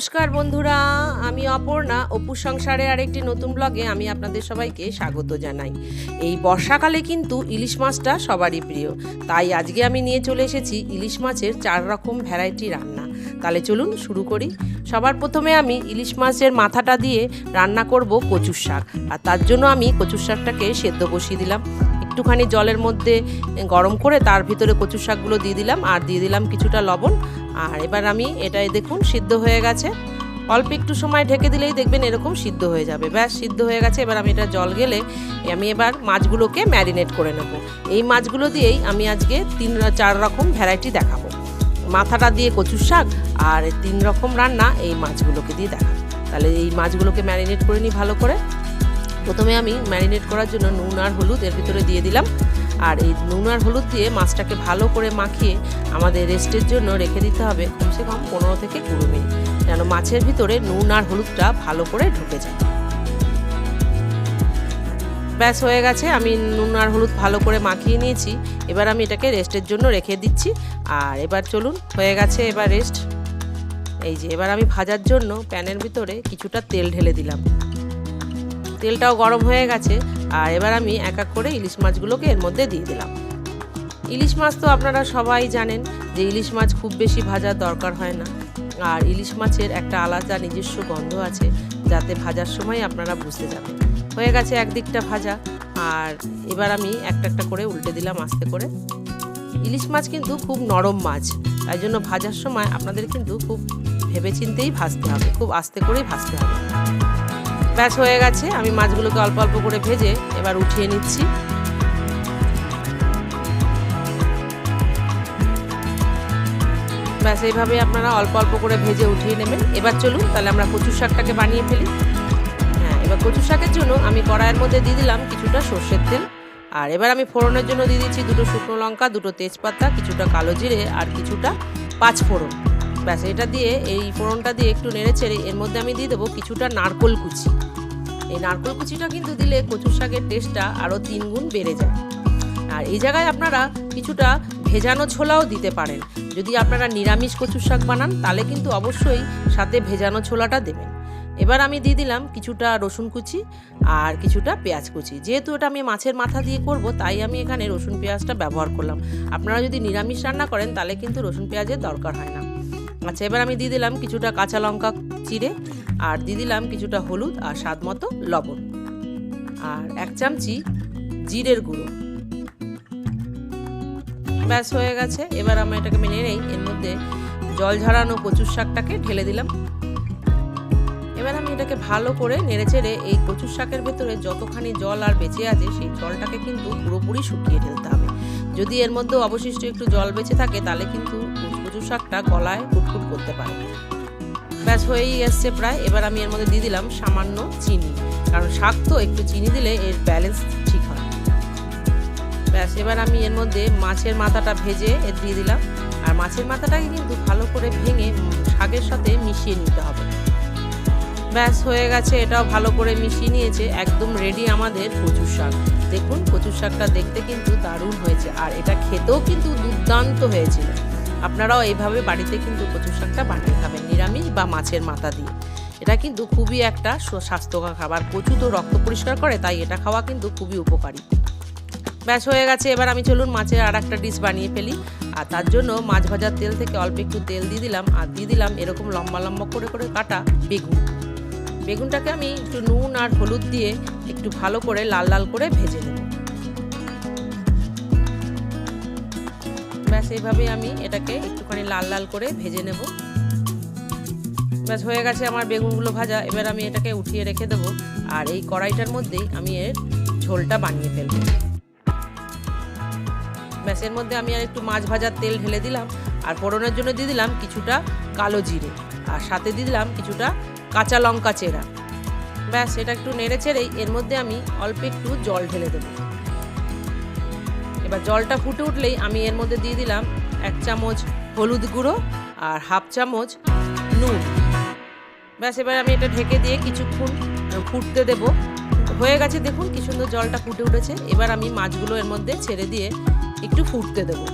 নমস্কার বন্ধুরা, আমি অপর্ণা। অপু সংসারে আরেকটি নতুন ব্লগে আমি আপনাদের সবাইকে স্বাগত জানাই। এই বর্ষাকালে কিন্তু ইলিশ মাছটা সবারই প্রিয়। তাই আজকে আমি নিয়ে চলে এসেছি ইলিশ মাছের চার রকম ভ্যারাইটি রান্না। তাহলে চলুন শুরু করি। সবার প্রথমে আমি ইলিশ মাছের মাথাটা দিয়ে রান্না করব কচুর শাক। আর তার জন্য আমি কচুর শাকটাকে সেদ্ধ বসিয়ে দিলাম। একটুখানি জলের মধ্যে গরম করে তার ভিতরে কচুর শাকগুলো দিয়ে দিলাম। আর দিয়ে দিলাম কিছুটা লবণ। আর এবার আমি এটাই দেখুন, সিদ্ধ হয়ে গেছে। অল্প একটু সময় ঢেকে দিলেই দেখবেন এরকম সিদ্ধ হয়ে যাবে। ব্যাস, সিদ্ধ হয়ে গেছে। এবার আমি এটা জল গেলে আমি এবার মাছগুলোকে ম্যারিনেট করে নেব। এই মাছগুলো দিয়েই আমি আজকে তিন চার রকম ভ্যারাইটি দেখাবো। মাথাটা দিয়ে কচুর শাক আর তিন রকম রান্না এই মাছগুলোকে দিয়ে দেখাবো। তাহলে এই মাছগুলোকে ম্যারিনেট করে নিই ভালো করে। প্রথমে আমি ম্যারিনেট করার জন্য নুন আর হলুদ এর ভিতরে দিয়ে দিলাম। আর এই নুন আর হলুদ দিয়ে মাছটাকে ভালো করে মাখিয়ে আমাদের রেস্টের জন্য রেখে দিতে হবে কমসে কম পনেরো থেকে কুড়ি মিনিট, যেন মাছের ভিতরে নুন আর হলুদটা ভালো করে ঢুকে যায়। ব্যাস, হয়ে গেছে। আমি নুন আর হলুদ ভালো করে মাখিয়ে নিয়েছি। এবার আমি এটাকে রেস্টের জন্য রেখে দিচ্ছি। আর এবার চলুন, হয়ে গেছে এবার রেস্ট। এই যে, এবার আমি ভাজার জন্য প্যানের ভিতরে কিছুটা তেল ঢেলে দিলাম। তেলটাও গরম হয়ে গেছে। আর এবার আমি এক এক করে ইলিশ মাছগুলোকে এর মধ্যে দিয়ে দিলাম। ইলিশ মাছ তো আপনারা সবাই জানেন যে ইলিশ মাছ খুব বেশি ভাজার দরকার হয় না। আর ইলিশ মাছের একটা আলাদা নিজস্ব গন্ধ আছে, যাতে ভাজার সময় আপনারা বুঝতে যাবেন। হয়ে গেছে একদিকটা ভাজা। আর এবার আমি একটা একটা করে উল্টে দিলাম আস্তে করে। ইলিশ মাছ কিন্তু খুব নরম মাছ, তাই জন্য ভাজার সময় আপনাদের কিন্তু খুব ভেবেচিন্তেই ভাজতে হবে, খুব আস্তে করেই ভাজতে হবে। ব্যাস হয়ে গেছে, আমি মাছগুলোকে অল্প অল্প করে ভেজে এবার উঠিয়ে নিচ্ছি। ব্যাস, এইভাবে আপনারা অল্প অল্প করে ভেজে উঠিয়ে নেবেন। এবার চলুন, তাহলে আমরা কচুর শাকটাকে বানিয়ে ফেলি। হ্যাঁ এবার কচুর শাকের জন্য আমি কড়াইয়ের মধ্যে দিয়ে দিলাম কিছুটা সর্ষের তেল। আর এবার আমি ফোড়নের জন্য দিয়ে দিচ্ছি দুটো শুকনো লঙ্কা, দুটো তেজপাতা, কিছুটা কালো জিরে আর কিছুটা পাঁচ ফোড়ন ব্যাস, এটা দিয়ে, এই ফোড়নটা দিয়ে একটু নেড়ে চেড়ে, এর মধ্যে আমি দিয়ে দেবো কিছুটা নারকোল কুচি। এই নারকোল কুচিটা কিন্তু দিলে কচুর শাকের টেস্টটা আরও তিন গুণ বেড়ে যায়। আর এই জায়গায় আপনারা কিছুটা ভেজানো ছোলাও দিতে পারেন। যদি আপনারা নিরামিষ কচুর শাক বানান, তাহলে কিন্তু অবশ্যই সাথে ভেজানো ছোলাটা দেবেন। এবার আমি দিয়ে দিলাম কিছুটা রসুন কুচি আর কিছুটা পেঁয়াজ কুচি। যেহেতু এটা আমি মাছের মাথা দিয়ে করব, তাই আমি এখানে রসুন পেঁয়াজটা ব্যবহার করলাম। আপনারা যদি নিরামিষ রান্না করেন, তাহলে কিন্তু রসুন পেঁয়াজের দরকার হয় না। আচ্ছা এবার আমি দিয়ে দিলাম কিছুটা কাঁচা লঙ্কা চিড়ে, আর দিয়ে দিলাম কিছুটা হলুদ আর স্বাদ মতো লবণ। আর এক চামচি জিরের গুঁড়ো। ব্যাস, হয়ে গেছে। এবার আমরা এটাকে মেনে নেই। এর মধ্যে জল ঝরানো কচুর শাকটাকে ঢেলে দিলাম। এবার আমি এটাকে ভালো করে নেড়ে চেড়ে এই কচুর শাকের ভেতরে যতখানি জল আর বেঁচে আছে, সেই জলটাকে কিন্তু পুরোপুরি শুকিয়ে ঢেলতে হবে। যদি এর মধ্যে অবশিষ্ট একটু জল বেঁচে থাকে, তাহলে কিন্তু কচুর শাকটা গলায় কুটকুট করতে পারে। ব্যাস, হয়েই এসছে প্রায়। এবার আমি এর মধ্যে দিয়ে দিলাম সামান্য চিনি। কারণ শাক তো, একটু চিনি দিলে এর ব্যালেন্স ঠিক হয়। ব্যাস, এবার আমি এর মধ্যে মাছের মাথাটা ভেজে এর দিয়ে দিলাম। আর মাছের মাথাটাকে কিন্তু ভালো করে ভেঙে শাকের সাথে মিশিয়ে নিতে হবে। ব্যাস, হয়ে গেছে। এটাও ভালো করে মিশিয়ে নিয়েছে। একদম রেডি আমাদের কচুর শাক। দেখুন, কচুর শাকটা দেখতে কিন্তু দারুণ হয়েছে। আর এটা খেতেও কিন্তু দুর্দান্ত হয়েছিল। আপনারাও এইভাবে বাড়িতে কিন্তু কচুর শাকটা বানিয়ে খাবেন, নিরামিষ বা মাছের মাথা দিয়ে। এটা কিন্তু খুবই একটা স্বাস্থ্যকর খাবার। কচু তো রক্ত পরিষ্কার করে, তাই এটা খাওয়া কিন্তু খুবই উপকারী। ব্যাস, হয়ে গেছে। এবার আমি চলুন মাছের আর একটা ডিশ বানিয়ে ফেলি। আর তার জন্য মাছ ভাজার তেল থেকে অল্প একটু তেল দিয়ে দিলাম। আর দিয়ে দিলাম এরকম লম্বা লম্বা করে করে কাটা বেগুন। বেগুনটাকে আমি একটু নুন আর হলুদ দিয়ে একটু ভালো করে লাল লাল করে ভেজে নেব। ব্যাস এইভাবে আমি এটাকে একটুখানি লাল লাল করে ভেজে নেব। ব্যাস, হয়ে গেছে আমার বেগুনগুলো ভাজা। এবার আমি এটাকে উঠিয়ে রেখে দেবো আর এই কড়াইটার মধ্যেই আমি এর ঝোলটা বানিয়ে ফেলব। ব্যাস, এর মধ্যে আমি আর একটু মাছ ভাজার তেল ঢেলে দিলাম আর ফোড়নের জন্য দিয়ে দিলাম কিছুটা কালো জিরে আর সাথে দিয়ে দিলাম কিছুটা কাঁচা লঙ্কা চেরা। ব্যাস, এটা একটু নেড়ে চেড়েই এর মধ্যে আমি অল্প একটু জল ঢেলে দেব। এবার জলটা ফুটে উঠলেই আমি এর মধ্যে দিয়ে দিলাম এক চামচ হলুদ গুঁড়ো আর হাফ চামচ নুন। ব্যাস, এবার আমি এটা ঢেকে দিয়ে কিছুক্ষণ ফুটতে দেব। হয়ে গেছে, দেখুন কি সুন্দর জলটা ফুটে উঠেছে। এবার আমি মাছগুলো এর মধ্যে ছেড়ে দিয়ে একটু ফুটতে দেবো।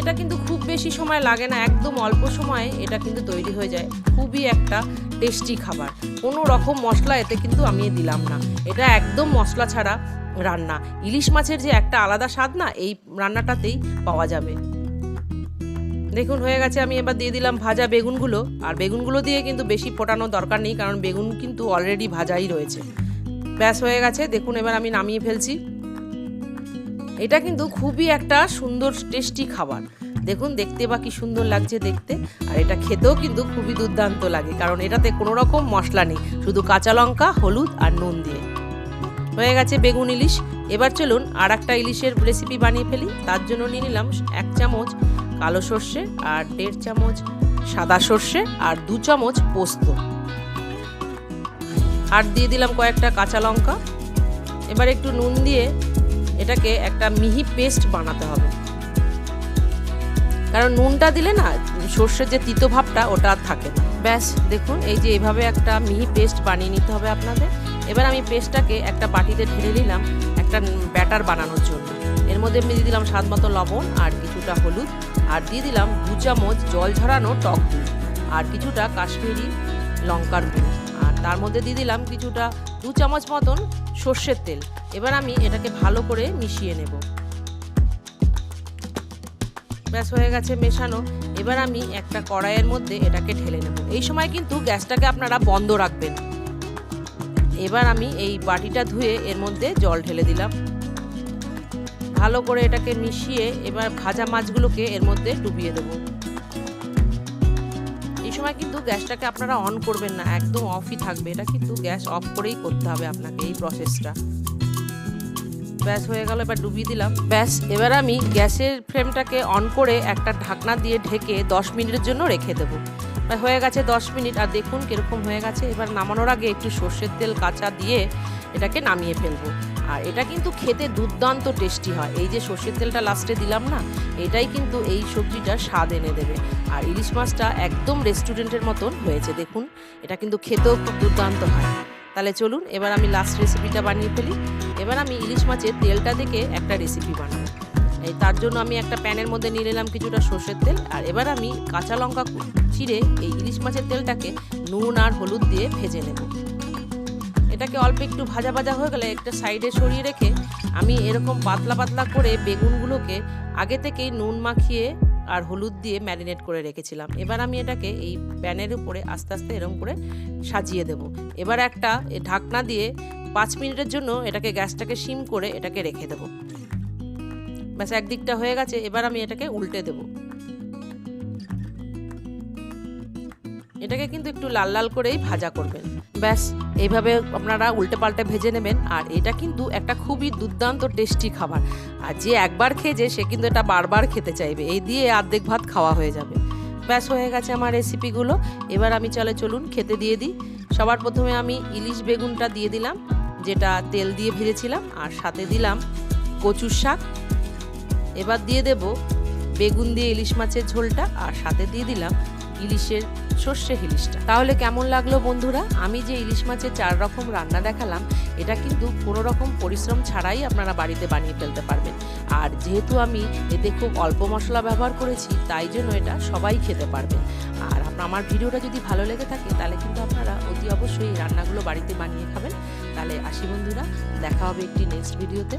এটা কিন্তু খুব বেশি সময় লাগে না, একদম অল্প সময়ে এটা কিন্তু তৈরি হয়ে যায়। খুবই একটা টেস্টি খাবার। কোনো রকম মশলা এতে কিন্তু আমি দিলাম না। এটা একদম মশলা ছাড়া রান্না। ইলিশ মাছের যে একটা আলাদা স্বাদ না, এই রান্নাটাতেই পাওয়া যাবে। দেখুন, হয়ে গেছে, আমি এবার দিয়ে দিলাম ভাজা বেগুনগুলো। আর বেগুনগুলো দিয়ে কিন্তু বেশি ফোটানোর দরকার নেই, কারণ বেগুন কিন্তু অলরেডি ভাজাই রয়েছে। ব্যাস, হয়ে গেছে। দেখুন, এবার আমি নামিয়ে ফেলছি। এটা কিন্তু খুবই একটা সুন্দর টেস্টি খাবার। দেখুন, দেখতে বা কি সুন্দর লাগছে দেখতে। আর এটা খেতেও কিন্তু খুবই দুর্দান্ত লাগে, কারণ এটাতে কোনো রকম মশলা নেই। শুধু কাঁচা লঙ্কা, হলুদ আর নুন দিয়ে। হয়ে গেছে বেগুন ইলিশ। এবার চলুন আর একটা ইলিশের রেসিপি বানিয়ে ফেলি। তার জন্য নিয়ে নিলাম এক চামচ কালো সর্ষে আর দেড় চামচ সাদা সর্ষে আর দু চামচ পোস্ত। আর দিয়ে দিলাম কয়েকটা কাঁচা লঙ্কা। এবার একটু নুন দিয়ে এটাকে একটা মিহি পেস্ট বানাতে হবে। কারণ নুনটা দিলে না সর্ষের যে তিতো ভাবটা ওটা আর থাকে না। ব্যাস, দেখুন, এই যে এইভাবে একটা মিহি পেস্ট বানিয়ে নিতে হবে আপনাদের। এবার আমি পেস্টটাকে একটা বাটিতে ঢেলে নিলাম একটা ব্যাটার বানানোর জন্য। এর মধ্যে আমি দিয়ে দিলাম স্বাদ মতো লবণ আর কিছুটা হলুদ। আর দিয়ে দিলাম দু চামচ জল ঝরানো টক দুধ আর কিছুটা কাশ্মীরি লঙ্কার গুঁড়ো। আর তার মধ্যে দিয়ে দিলাম কিছুটা দু চামচ মতন সর্ষের তেল। এবার আমি এটাকে ভালো করে মিশিয়ে নেব। ব্যাস হয়ে গেছে মেশানো। এবার আমি একটা কড়াইয়ের মধ্যে এটাকে ঢেলে নেব। এই সময় কিন্তু গ্যাসটাকে আপনারা বন্ধ রাখবেন। এবার আমি এই বাটিটা ধুয়ে এর মধ্যে জল ঢেলে দিলাম। ভালো করে এটাকে মিশিয়ে এবার ভাজা মাছগুলোকে এর মধ্যে ডুবিয়ে দেবো। এই সময় কিন্তু গ্যাসটাকে আপনারা অন করবেন না, একদম অফই থাকবে। এটা কিন্তু গ্যাস অফ করেই করতে হবে আপনাকে এই প্রসেসটা ব্যাস হয়ে গেল, এবার ডুবিয়ে দিলাম। ব্যাস, এবার আমি গ্যাসের ফ্লেমটাকে অন করে একটা ঢাকনা দিয়ে ঢেকে দশ মিনিটের জন্য রেখে দেবো। হয়ে গেছে দশ মিনিট, আর দেখুন কীরকম হয়ে গেছে। এবার নামানোর আগে একটু সর্ষের তেল কাঁচা দিয়ে এটাকে নামিয়ে ফেলব। আর এটা কিন্তু খেতে দুর্দান্ত টেস্টি হয়। এই যে সর্ষের তেলটা লাস্টে দিলাম না, এটাই কিন্তু এই সবজিটা স্বাদ এনে দেবে। আর ইলিশ মাছটা একদম রেস্টুরেন্টের মতন হয়েছে, দেখুন। এটা কিন্তু খেতেও খুব দুর্দান্ত হয়। তাহলে চলুন, এবার আমি লাস্ট রেসিপিটা বানিয়ে ফেলি। এবার আমি ইলিশ মাছের তেলটা দেখে একটা রেসিপি বানাবো। এই তার জন্য আমি একটা প্যানের মধ্যে নিয়ে নিলাম কিছুটা সর্ষের তেল, আর এবার আমি কাঁচা লঙ্কা চিড়ে এই ইলিশ মাছের তেলটাকে নুন আর হলুদ দিয়ে ভেজে নেব। এটাকে অল্প একটু ভাজা ভাজা হয়ে গেলে একটা সাইডে সরিয়ে রেখে আমি এরকম পাতলা পাতলা করে বেগুনগুলোকে আগে থেকেই নুন মাখিয়ে আর হলুদ দিয়ে ম্যারিনেট করে রেখেছিলাম। এবার আমি এটাকে এই প্যানের উপরে আস্তে আস্তে এরম করে সাজিয়ে দেব। এবার একটা ঢাকনা দিয়ে পাঁচ মিনিটের জন্য এটাকে গ্যাসটাকে সিম করে এটাকে রেখে দেবো। ব্যাস, একদিকটা হয়ে গেছে। এবার আমি এটাকে উল্টে দেব। এটাকে কিন্তু একটু লাল লাল করেই ভাজা করবেন। ব্যাস, এইভাবে আপনারা উল্টে পাল্টে ভেজে নেবেন, আর এটা কিন্তু একটা খুবই দুর্দান্ত টেস্টি খাবার। আর যে একবার খেয়েছে, সে কিন্তু এটা বারবার খেতে চাইবে। এই দিয়ে অর্ধেক ভাত খাওয়া হয়ে যাবে। ব্যাস, হয়ে গেছে আমার রেসিপিগুলো। এবার আমি চলে চলুন, খেতে দিয়ে দিই। সবার প্রথমে আমি ইলিশ বেগুনটা দিয়ে দিলাম, যেটা তেল দিয়ে ভেজেছিলাম, আর সাথে দিলাম কচুর শাক। এবার দিয়ে দেব বেগুন দিয়ে ইলিশ মাছের ঝোলটা, আর সাথে দিয়ে দিলাম ইলিশের সর্ষে ইলিশটা। তাহলে কেমন লাগল বন্ধুরা? আমি যে ইলিশ মাছের চার রকম রান্না দেখালাম, এটা কিন্তু কোনো রকম পরিশ্রম ছাড়াই আপনারা বাড়িতে বানিয়ে ফেলতে পারবেন। আর যেহেতু আমি এতে খুব অল্প মশলা ব্যবহার করেছি, তাই জন্য এটা সবাই খেতে পারবেন আর আমার ভিডিওটা যদি ভালো লেগে থাকে, তাহলে কিন্তু আপনারা অতি অবশ্যই রান্নাগুলো বাড়িতে বানিয়ে খাবেন। তাহলে আসি বন্ধুরা, দেখা হবে একটি নেক্সট ভিডিওতে